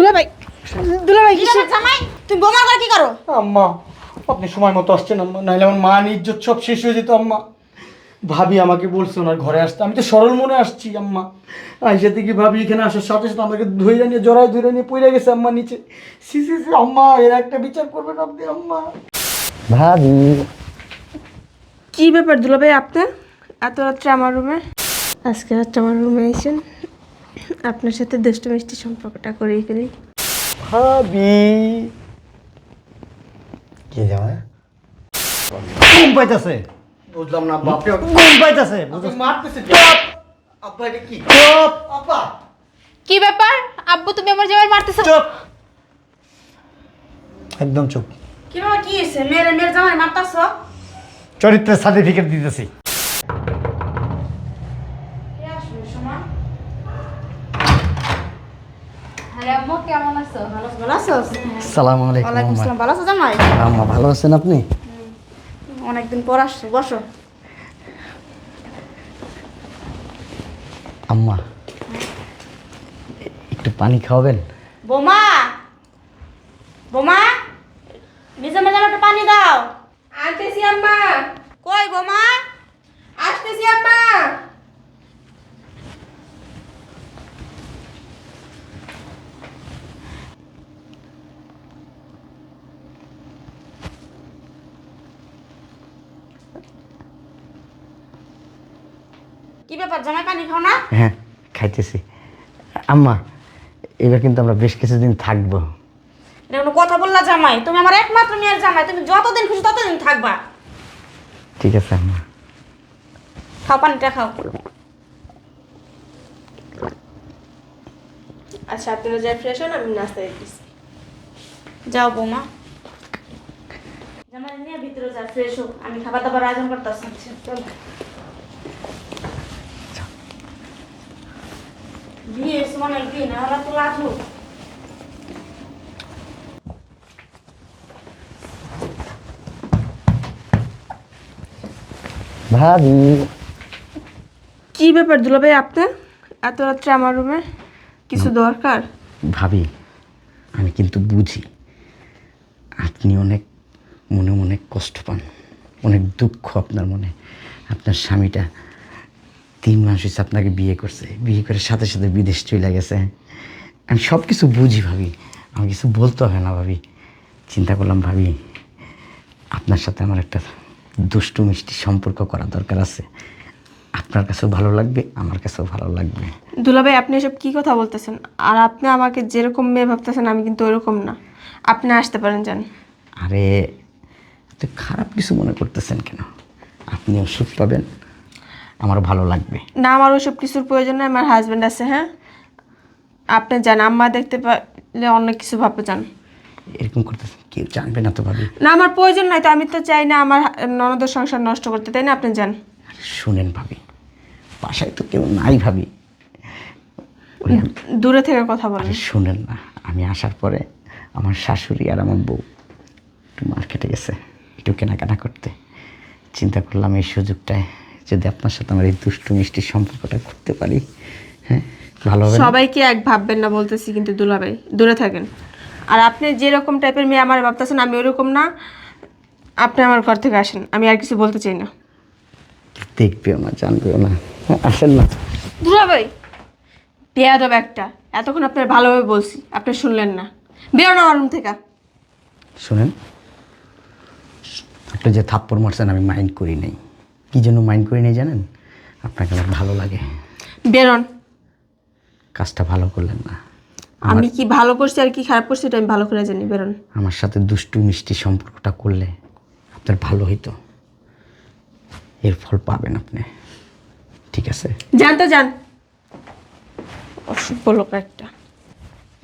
দুলাভাই দুলাভাই কি ব্যাপার জামাই? তুমি বোমা করে কি করো? আম্মা আপনি সময় মতো আসছেন আম্মা নাহলে আমার মান ইজ্জত সব শেষ হয়ে যেত আম্মা। ভাবি আমাকে বলছে ওনার ঘরে আসতে। আমি তো সরল মনে আসছি আম্মা। আইসা থেকে ভাবি এখানে আসার সাথে সাথে আমাকে ধরে নিয়ে জড়ায় ধরে নিয়ে পড়ে গেছে আম্মা নিচে। সি সি সি আম্মা এর একটা বিচার করবেন আপনি আম্মা। ভাবি। কি ব্যাপার দুলাভাই আপনার এত রাত্রে আমার রুমে? আজকে রাত্রে আমার রুমে এসেছেন আপনার সাথে দুষ্ট মিষ্টি সম্পর্কটা করেই ফেলি। ভাবি। কি জামাই ঘুম পাইতাছে। বুঝলাম না বাপরে। ঘুম পাইতাছে মারতেছে আব্বা এটা কি? চুপ। আব্বা। কি ব্যাপার? আব্বু তুমি আমার জামাই মারতেছো? চুপ। একদম চুপ। কি ব্যাপার? কি হয়েছে? মেরে মেরে জামাই মারতাছো? চরিত্রের সার্টিফিকেট দিতেছি আরে আম্মু কেমন আছো ভালো ভালো আছো সালাম আলাইকুম ওয়ালাইকুম আম্মা আসসালাম ভালো আছো জামাই আম্মা ভালো আছেন আপনি? অনেকদিন পর আসছো বসো। আম্মা একটু পানি খাওয়াবেন? বোমা! বোমা! নিজে মেজে একটু পানি দাও। আনতেছি আম্মা। কই বোমা? আসতেছি আম্মা। কি ব্যাপার জামাই পানি খাও না? হ্যাঁ খাইতেছি। আম্মা এবার কিন্তু আমরা বেশ কিছুদিন থাকব। এটা কোনো কথা বললা জামাই তুমি আমার একমাত্র মেয়ের জামাই তুমি যতদিন খুশি ততদিন থাকবা। ঠিক আছে আম্মা। খাও পানিটা খাও। আচ্ছা আপনারা যাই ফ্রেশ হন আমি নাস্তা দিতেছি যাও বৌমা। জামাই নিয়ে ভিতরে যা ফ্রেশ হোক। আমি খাবার দাবার আয়োজন করতেছি চল। অনেক আমরা তো লাঠু ভাবি। কি ব্যাপার দুলাভাই আপনার এত রাত্রে আমার রুমে কিছু দরকার? ভাবি আমি কিন্তু বুঝি। আপনি অনেক মনে মনে কষ্ট পান। অনেক দুঃখ আপনার মনে। আপনার স্বামীটা তিন মাস হয়েছে আপনাকে বিয়ে করছে। বিয়ে করে সাথে সাথে বিদেশ চলে গেছে। আমি সব কিছু বুঝি ভাবি। আমি কিছু বলতে হয় না ভাবি। চিন্তা করলাম ভাবি আপনার সাথে আমার একটা দুষ্টু মিষ্টি সম্পর্ক করা দরকার আছে। আপনার কাছেও ভালো লাগবে আমার কাছেও ভালো লাগবে। দুলাভাই আপনি এসব কি কথা বলতেছেন? আর আপনি আমাকে যেরকম মেয়ে ভাবতেছেন আমি কিন্তু ওরকম না। আপনি আসতে পারেন যান। আরে তো খারাপ কিছু মনে করতেছেন কেন? আপনি ওষুধ পাবেন। আমার ভালো লাগবে। না আমার ওইসব কিছুর প্রয়োজন নেই আমার হাজব্যান্ড আছে হ্যাঁ? আপনি যান আম্মা দেখতে পারলে অনেক কিছু ভাবতে চান। এরকম করতেছেন কেউ জানবে না তো ভাবি। না আমার প্রয়োজন নাই তো আমি তো চাই না আমার ননদের সংসার নষ্ট করতে তাই না? আপনি যান। শুনেন ভাবি বাসায় তো কেউ নাই ভাবি। ওই আমি- দূরে থেকে কথা আরে বলেন শুনেন না আমি আসার পরে আমার শাশুড়ি আর আমার বউ একটু মার্কেটে গেছে একটু কেনাকাটা করতে। চিন্তা করলাম এই সুযোগটায় যদি আপনার সাথে আমার এই দুষ্টু মিষ্টি সম্পর্কটা করতে পারি হ্যাঁ ভালো হবে সবাইকে এক ভাববেন না বলতেছি কিন্তু দুলাভাই দূরে থাকেন। আর আপনি যেরকম টাইপের মেয়ে আমার ভাবতেছেন আমি ওরকম না। আপনি আমার ঘর থেকে আসেন আমি আর কিছু বলতে চাই না। দেখবেও না জানবেও না। আসেন না। দুলাভাই বেয়াদব একটা। এতক্ষণ আপনার ভালোভাবে বলছি আপনি শুনলেন না। বেরোন আমার রুম থেকে। শুনেন আপনি যে থাপ্পড় মারছেন আমি মাইন্ড করি নাই। কী জন্য মাইন্ড করে নিয়ে জানেন? আপনাকে আমার ভালো লাগে। বেরোন। কাজটা ভালো করলেন না। আমি কি ভালো করছি আর কি খারাপ করছি এটা আমি ভালো করে জানি বেরোন। আমার সাথে দুষ্টু মিষ্টি সম্পর্কটা করলে আপনার ভালো হইতো। এর ফল পাবেন আপনি। ঠিক আছে? যান তো যান। অসভ্য লোক একটা।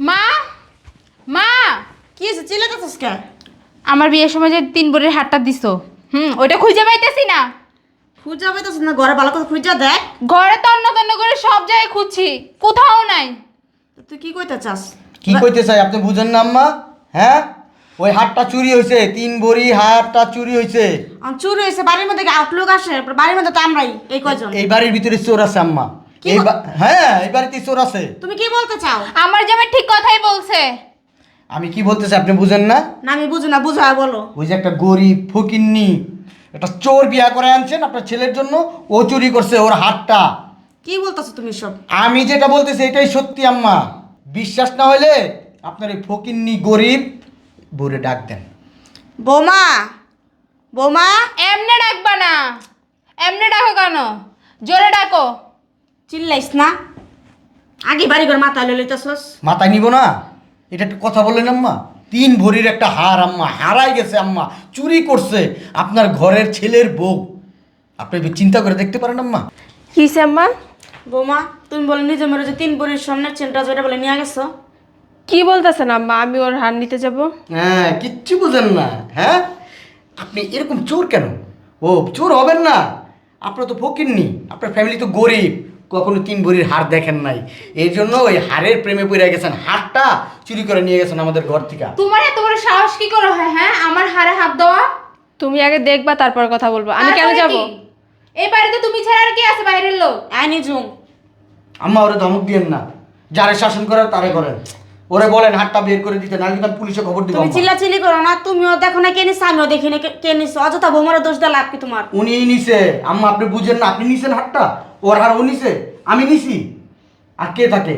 মা! মা! কি হয়েছে? চিলে তো কে আমার বিয়ের সময় যে তিন বোরের হাতটা দিছো হুম ওইটা খুঁজে পাইতেছি না। খুঁজা পাইতেছ না ঘরে ভালো করে খুঁজা দেখ। ঘরে তন্ন তন্ন করে সব জায়গায় খুঁজছি কোথাও নাই। তুই কি কইতে চাস? কি কইতে চাই আপনি বুঝেন না আম্মা হ্যাঁ? ওই হাটটা চুরি হয়েছে তিন বড়ি হাটটা চুরি হয়েছে চুরি হয়েছে বাড়ির মধ্যে আউটলুক আসে? বাড়ির মধ্যে তো আমরাই এই কয়জন? এই বাড়ির ভিতরে চোর আছে আম্মা। এই বা- হ্যাঁ এই বাড়িতে চোর আছে। তুমি কি বলতে চাও? আমার জামাই ঠিক কথাই বলছে। আমি কি বলতেছি আপনি বুঝেন না? না আমি বুঝি না বুঝা বলো। ওই যে একটা গরিব ফকিন্নি একটা চোর বিয়া করে আনছেন আপনার ছেলের জন্য ও চুরি করছে ওর হাতটা। কি বলতেছো তুমি সব? আমি যেটা বলতেছি এটাই সত্যি আম্মা। বিশ্বাস না হলে আপনার এই ফকিন্নি গরিব বলে ডাক দেন। বোমা বৌমা। এমনে ডাকবা না। এমনে ডাকো কেন? জোরে ডাকো। চিল্লাইস না। আগে বাড়ি ঘর মাথা লইতেছস। মাথায় নিব না? এটা একটু কথা বললেন আম্মা। তিন ভরির একটা হার আম্মা। হারাই গেছে আম্মা। চুরি করছে আপনার ঘরের ছেলের বউ। আপনি চিন্তা করে দেখতে পারেন আম্মা। কি আম্মা? বৌমা তুমি বলে নিজে মেরে যে তিন ভরির সামনের চেনটা যেটা বলে নিয়ে গেছো? কি বলতেছেন আম্মা? আমি ওর হার নিতে যাব। হ্যাঁ কিচ্ছু বুঝেন না হ্যাঁ? আপনি এরকম চোর কেন? ও চোর হবেন না। আপনার তো ফকিরনি আপনার ফ্যামিলি তো গরিব। কখনো তিন ভরির হার দেখেন নাই। এই জন্য ওই হারের প্রেমে পড়ে গেছেন হারটা চুরি করে নিয়ে গেছেন আমাদের ঘর থেকে। তোমার এত বড় সাহস কি করে হয় হ্যাঁ? আমার হারে হাত দেওয়া? তুমি আগে দেখবা তারপর কথা বলব। আমি কেন যাব? এই বাড়িতে তুমি ছাড়া আর কি আছে বাইরের লোক? আইনি জুম আম্মা ওরে ধমক দিয়েন না। যারে শাসন করে তারে করেন। ওরে বলেন হাতটা বের করে দিতে নাহলে কিন্তু পুলিশে খবর দিব তুমি চিল্লা চিল্লি করো না তুমিও দেখো না কে নিছো আমিও দেখি না কে- কে নিছো অযথা বৌমার দোষ দেওয়া লাভ কি তোমার? উনিই নিছে। আম্মা আপনি বুঝেন না আপনি নিছেন হাতটা? ওর হার ও নিছে? আমি নিছি। আর কে থাকে?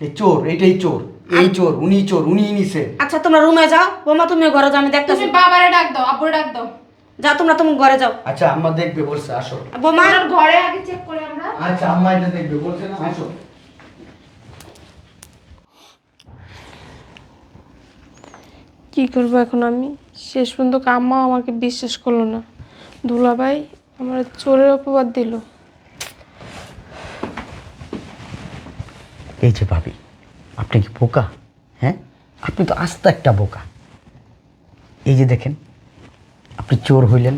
এই চোর এইটাই চোর এই চোর উনি চোর উনি নিছে। আচ্ছা তোমরা রুমে যাও। বৌমা তুমি ঘরে যাও আমি দেখতেছি। তুমি বাবারে ডাক দাও আব্বুরে ডাক দাও। যা তোমরা তুমি ঘরে যাও। আচ্ছা আম্মা দেখবে বলছে আসো। বৌমা আমার ঘরে আগে চেক করে আমরা। আচ্ছা আম্মা এটা দেখবে বলছে না আসো। কি করব এখন আমি? শেষ পর্যন্ত আম্মাও আমাকে বিশ্বাস করল না। দুলাভাই আমার চোরের অপবাদ দিল। এই যে ভাবি আপনি কি বোকা? হ্যাঁ? আপনি তো আস্ত একটা বোকা। এই যে দেখেন আপনি চোর হইলেন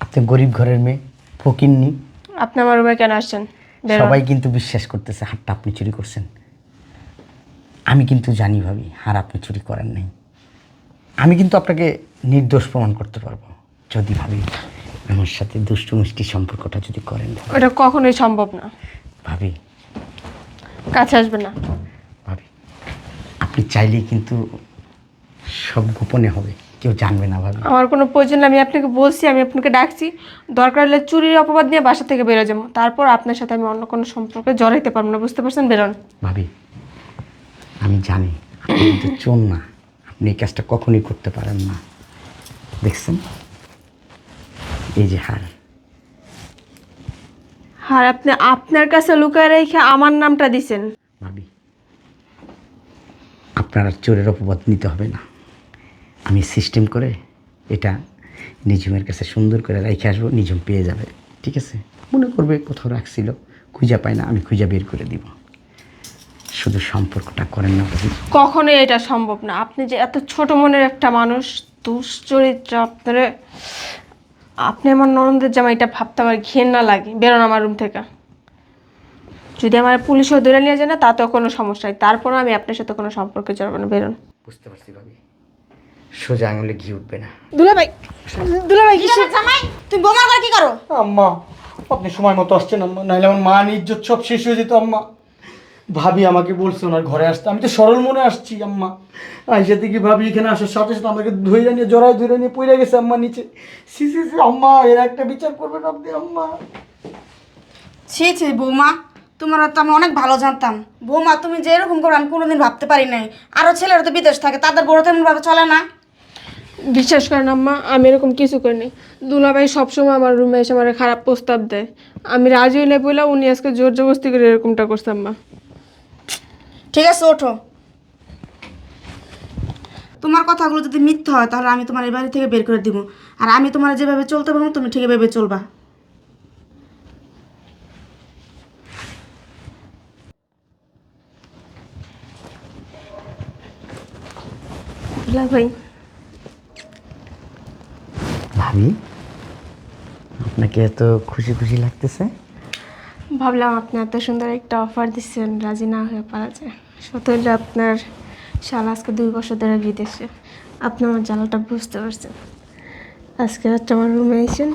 আপনি গরিব ঘরের মেয়ে ফকিননি আপনি আমার রুমে কেন আসছেন? সবাই কিন্তু বিশ্বাস করতেছে হারটা আপনি চুরি করছেন। আমি কিন্তু জানি ভাবি হার আপনি চুরি করেন নাই। আমি কিন্তু আপনাকে নির্দোষ প্রমাণ করতে পারব যদি ভাবি আমার সাথে দুষ্টু মিষ্টি সম্পর্কটা যদি করেন। ওটা কখনোই সম্ভব না। ভাবি কাছে আসবে না। ভাবি আপনি চাইলেই কিন্তু সব গোপনে হবে কেউ জানবে না ভাবি। আমার কোনো প্রয়োজন নেই, আমি আপনাকে বলছি আমি আপনাকে ডাকছি। দরকার হলে চুরির অপবাদ নিয়ে বাসা থেকে বেরো যাব। তারপর আপনার সাথে আমি অন্য কোনো সম্পর্কে জড়াইতে পারব না বুঝতে পারছেন? বেরোন। ভাবি আমি জানি আপনি কিন্তু চোর না। আপনি এই কাজটা কখনই করতে পারেন না। দেখছেন? এই যে হার। আর আপনি আপনার কাছে লুকায় রেখে আমার নামটা দিছেন। ভাবি আপনার আর চোরের অপবাদ নিতে হবে না। আমি সিস্টেম করে এটা নিজমের কাছে সুন্দর করে রেখে আসব নিজম পেয়ে যাবে ঠিক আছে? মনে করবে কোথাও রাখছিল খুঁজা পায় না আমি খুঁজা বের করে দিব। শুধু সম্পর্কটা করেন না কখনোই এটা সম্ভব না। আপনি যে এত ছোট মনের একটা মানুষ দুশ্চরিত্র আপনার আপনি আমার ননদের জামা এটা ভাবতে আমার ঘেন্না লাগে। বেরোন আমার রুম থেকে। যদি আমার পুলিশও ধরে নিয়ে যায় না তাতেও কোনো সমস্যা নেই। তারপরও আমি আপনার সাথে কোনো সম্পর্কে জড়াবো না বেরোন। বুঝতে পারছি ভাবি। সোজা আঙুলে ঘি উঠবে না। দুলা দুলাভাই দুলাভাই কি ব্যাপার জামাই? তুমি বৌমার ঘরে কি করো? আম্মা আপনি সময় মতো আসছেন আম্মা। নাহলে আমার মান ইজ্জত সব শেষ হয়ে যেত আম্মা। ভাবি আমাকে বলছে ওনার ঘরে আসতে। আমি তো সরল মনে আসছি আম্মা। আইসা থেকে ভাবি এখানে আসার সাথে সাথে আমাকে ধরে নিয়ে জড়ায় ধরে নিয়ে পড়ে গেছে আম্মা নিচে। সি সি সি আম্মা এর একটা বিচার করবেন আপনি আম্মা। ছি ছি বৌমা তোমার তো আমি অনেক ভালো জানতাম। বৌমা তুমি যে এরকম করো আমি কোনোদিন ভাবতে পারি নাই। আরও ছেলেরা তো বিদেশ থাকে তাদের বড় তেমন ভাবে চলে না। বিশ্বাস করেন আম্মা আমি এরকম কিছু করিনি। দুলাভাই সবসময় আমার রুমে এসে আমার খারাপ প্রস্তাব দেয়। আমি রাজি হইলে বলে উনি আজকে জোর জবস্তি করে এরকমটা করছে আম্মা। ঠিক আছে ওঠো। তোমার কথাগুলো যদি মিথ্যা হয় তাহলে আমি তোমার এই বাড়ি থেকে বের করে দিব। আর আমি তোমার যেভাবে চলতে পারব তুমি ঠিক এভাবে চলবা। দুলাভাই ভাবি আপনাকে এত খুশি খুশি লাগতেছে? ভাবলাম আপনি এত সুন্দর একটা অফার দিচ্ছেন রাজি না হয়ে পারা যায়। সত আপনার শাল আজকে দুই বছর ধরে বিদেশে। আপনি আমার জ্বালাটা বুঝতে পারছেন। আজকে রাত্রে আমার রুমে এসেছেন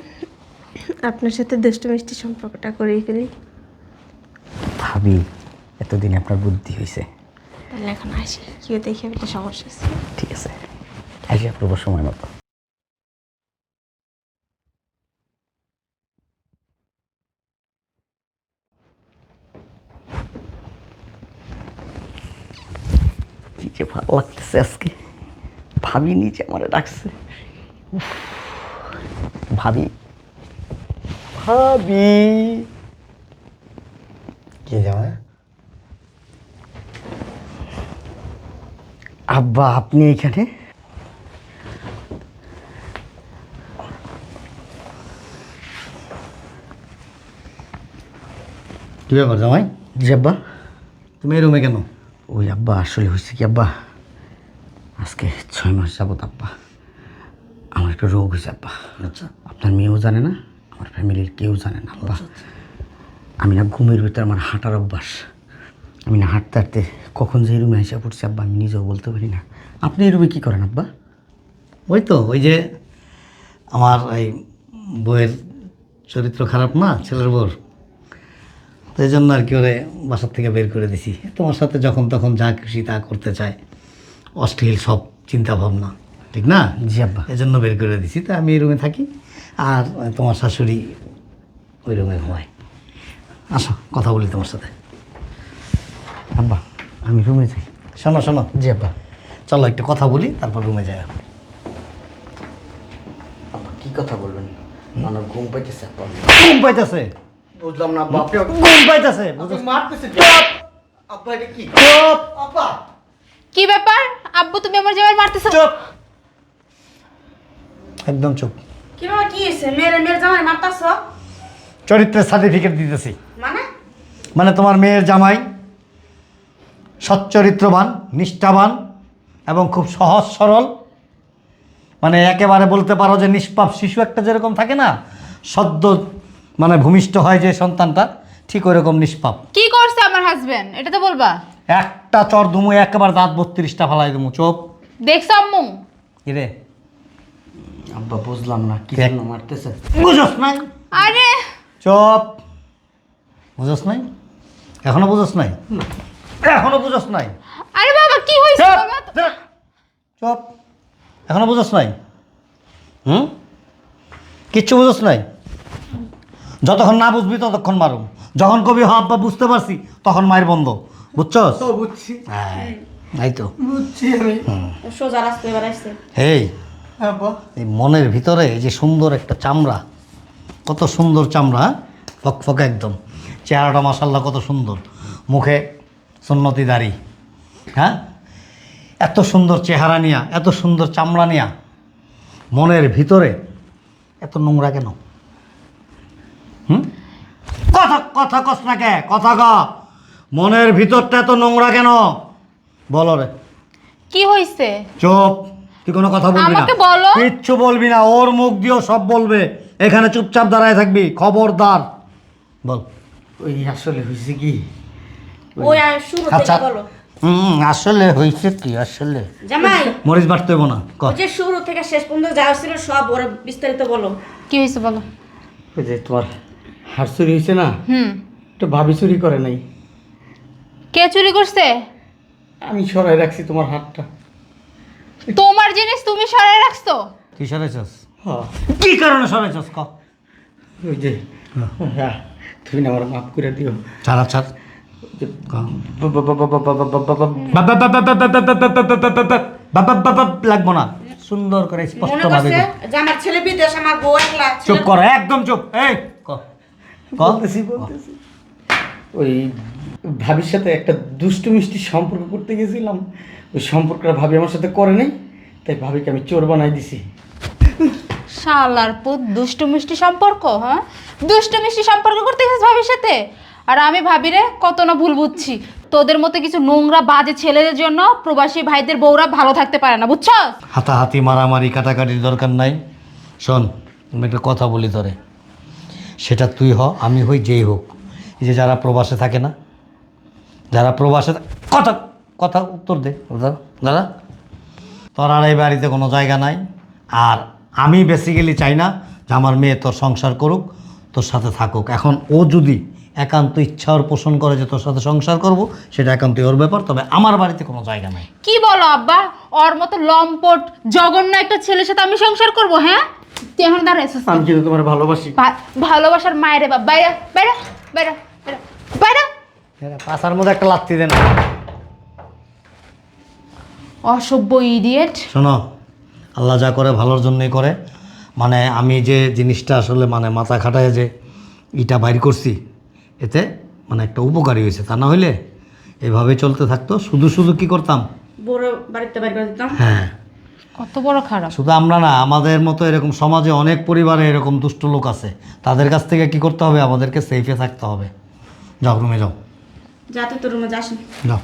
আপনার সাথে দুষ্ট মিষ্টি সম্পর্কটা করেই ফেলি। ভাবি এতদিন আপনার বুদ্ধি হয়েছে তাহলে এখন আসি কেউ দেখে একটা সমস্যা আছে। ঠিক আছে। আসি আপনার সময় মতো। যে ভালো লাগতেছে আজকে। ভাবি নিচে আমার ডাকছে। ভাবি। ভাবি। কে জামাই আব্বা আপনি এখানে? কি ব্যাপার জামাই? জি আব্বা। তুমি এই রুমে কেন? ওই আব্বা আসলে হয়েছে কি আব্বা? আজকে ছয় মাস যাবত আব্বা আমার একটা রোগ হয়েছে আব্বা। আচ্ছা। আপনার মেয়েও জানে না আমার ফ্যামিলির কেউ জানে না আব্বা। আমি না ঘুমের ভিতরে আমার হাঁটার অভ্যাস। আমি না হাঁটতে হাঁটতে কখন যে রুমে এসে পড়ছি আব্বা আমি নিজেও বলতে পারি না। আপনি এই রুমে কী করেন আব্বা? ওই তো ওই যে আমার এই বইয়ের চরিত্র খারাপ না ছেলের বউর তো এই জন্য আর কি ওরে বাসার থেকে বের করে দিছি। তোমার সাথে যখন তখন যা খুশি তা করতে চায়। অশ্লীল সব চিন্তা ভাবনা ঠিক না? জি আব্বা। এই জন্য বের করে দিছি। তো আমি এই রুমে থাকি আর তোমার শাশুড়ি ওই রুমে ঘুমায়। আসো কথা বলি তোমার সাথে। আব্বা আমি রুমে যাই। শোনো শোনো। জি আব্বা। চলো একটু কথা বলি তারপর রুমে যাই। আব্বা কী কথা বলবেন? আমার ঘুম পাইতেছে ঘুম পাইতেছে? বুঝলাম না ঘুম পাইতেছে মারতেছে আব্বা এটা কি? চুপ। আব্বা। কি ব্যাপার? আব্বু তুমি আমার জামাই মারতেছো? চুপ। একদম চুপ। কি বাবা কি হয়েছে? মেয়ের মেয়ের জামাই মারতাছ? চরিত্রের সার্টিফিকেট দিতেছি। মানে? মানে তোমার মেয়ের জামাই সচ্চরিত্রবান নিষ্ঠাবান এবং খুব সহজ সরল। মানে একেবারে বলতে পারো যে নিষ্পাপ শিশু একটা যেরকম থাকে না সদ্য মানে ভূমিষ্ঠ হয় যে সন্তানটা ঠিক ওইরকম নিষ্পাপ। কি করছে আমার হাজবেন্ড এটা তো বলবা। একটা চর ধুমু একবার দাঁত বত্রিশটা ফালাই দেবো চোপ। দেখছ আম্মু? কিরে? আব্বা বুঝলাম না কি। জন্য মারতেছে? বুঝোস নাই। আরে! চপ। বুঝোস নাই? এখনও বুঝোস নাই? এখনও বুঝোস নাই? আরে বাবা কি চুপ! বাবা? চুপ, চুপ। এখনও বুঝোস নাই? হুম? কিচ্ছু বুঝোস নাই? যতক্ষণ না বুঝবি ততক্ষণ মারুম। যখন কবি হব বা বুঝতে পারছি তখন মায়ের বন্ধ। বুঝছস? বুঝছি। হ্যাঁ এই তো। বুঝছি আমি। সোজা রাস্তায় এবার আসছে। এই আব্বা এই মনের ভিতরে এই যে সুন্দর একটা চামড়া কত সুন্দর চামড়া হ্যাঁ? ফকফকে একদম। চেহারাটা মাসাল্লাহ কত সুন্দর। মুখে সুন্নতি দাড়ি হ্যাঁ? এত সুন্দর চেহারা নিয়া এত সুন্দর চামড়া নিয়া মনের ভিতরে এত নোংরা কেন? হুম? কথা কথা কস না কে? কথা ক। মনের ভিতরটা এত নোংরা কেন? বলো রে। কি হয়েছে চুপ। তুই কোনো কথা বলবি না। আমাকে বলো। কিচ্ছু বলবি না। ওর মুখ দিয়েও সব বলবে। এখানে চুপচাপ দাঁড়ায় থাকবি। খবরদার। বল। ওই আসলে হয়েছে কি? ওই আর শুরু আচ্ছা। থেকে বলো। হুম আসলে হয়েছে কি? আসলে। জামাই! মরিচ বাড়তে হইব না। ক। ওই যে শুরু থেকে শেষ পর্যন্ত যা ছিল সব ওরা বিস্তারিত বলো। কি হয়েছে বলো? ওই যে তোমার হার চুরি হয়েছে না হুম তো ভাবি চুরি করে নাই কে চুরি করছে আমি সরাই রাখছি তোমার হাতটা তোমার জিনিস তুমি সরাই রাখছো তুই সরাইছস হ্যাঁ কি কারণে সরাইছস ক ওই যে হ্যাঁ তুমি না আমার মাফ করে দিও ছাড়া ছাড় লাগবো না সুন্দর করে স্পষ্ট ভাবে আমার ছেলে বিদেশ আমার বউ একলা চুপ করো একদম চুপ এই বলতেছি বলতেছি। ওই ভাবির সাথে একটা দুষ্টু মিষ্টি সম্পর্ক করতে গেছিলাম। ওই সম্পর্কটা ভাবি আমার সাথে করে নাই তাই ভাবিকে আমি চোর বানাই দিছি। শালার পুত দুষ্টু মিষ্টি সম্পর্ক হ্যাঁ? দুষ্টু মিষ্টি সম্পর্ক করতে গেছিস ভাবির সাথে? আর আমি ভাবি রে কত না ভুল বুঝছি। তোদের মতো কিছু নোংরা বাজে ছেলেদের জন্য প্রবাসী ভাইদের বউরা ভালো থাকতে পারে না বুঝছ হাতাহাতি মারামারি কাটাকাটির দরকার নাই। শোন আমি একটা কথা বলি তোরে। সেটা তুই হ, আমি হই যেই হোক। এই যে যারা প্রবাসে থাকে না, যারা প্রবাসে কথা কথা উত্তর দে, দাদা তোর আর এই বাড়িতে কোনো জায়গা নাই, আর আমি বেসিক্যালি চাই না যে আমার মেয়ে তোর সংসার করুক, তোর সাথে থাকুক। এখন ও যদি একান্ত ইচ্ছা ওর পোষণ করে যে তোর সাথে সংসার করব, সেটা একান্তই ওর ব্যাপার, তবে আমার বাড়িতে কোনো জায়গা নাই। কি বলো আব্বা? ওর মতো লম্পট, জঘন্য একটা ছেলের সাথে আমি সংসার করব হ্যাঁ? তুই এখন দাঁড়াইছিস আমি কিন্তু তোমার ভালোবাসি। ভালোবাসার মায়ের বাপ বাইরে বাইরে বাইরে বাইরে বাইরে। পাশার মধ্যে একটা লাত্তি দেন অসভ্য ইডিয়েট শোনো আল্লাহ যা করে ভালোর জন্যই করে। মানে আমি যে জিনিসটা আসলে মানে মাথা খাটায় যে ইটা বাইর করছি এতে মানে একটা উপকারী হয়েছে তা না হইলে এভাবে চলতে থাকতো। শুধু শুধু কি করতাম? বড় বাড়িতে বাইর করে দিতাম? হ্যাঁ। কত বড় খারাপ। শুধু আমরা না আমাদের মতো এরকম সমাজে অনেক পরিবারে এরকম দুষ্ট লোক আছে। তাদের কাছ থেকে কি করতে হবে? আমাদেরকে সেফে থাকতে হবে। যাও রুমে যাও। যাতে তোর রুমে যাস যাও।